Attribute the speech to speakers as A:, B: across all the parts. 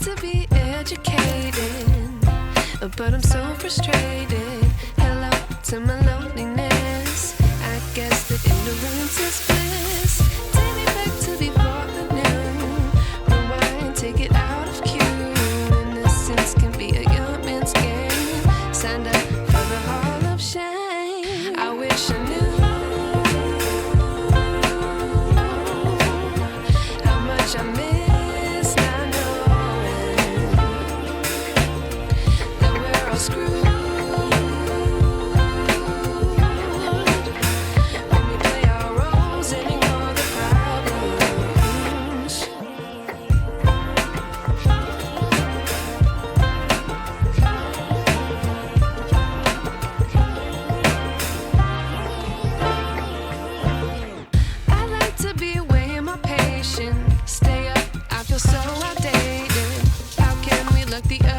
A: educated, but I'm so frustrated. Hello to my loneliness. I guess that ignorance is bliss. Take me back to before I knew. Rewind, take it out of cue. Innocence can be a young man's game. Signed up for the hall of shame. I wish I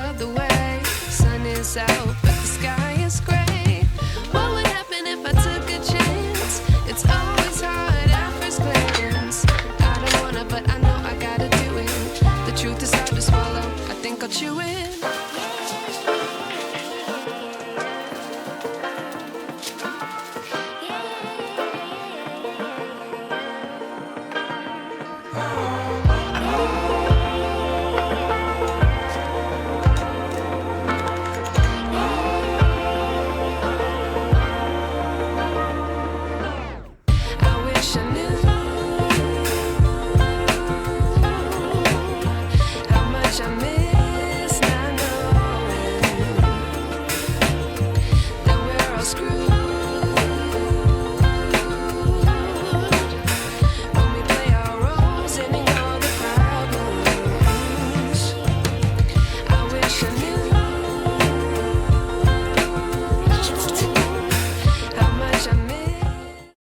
A: other way? Sun is out, but the sky is gray. What would happen if I took a chance? It's always hard. I don't wanna, but I know I gotta do it. The truth is hard to swallow. I think I'll chew it.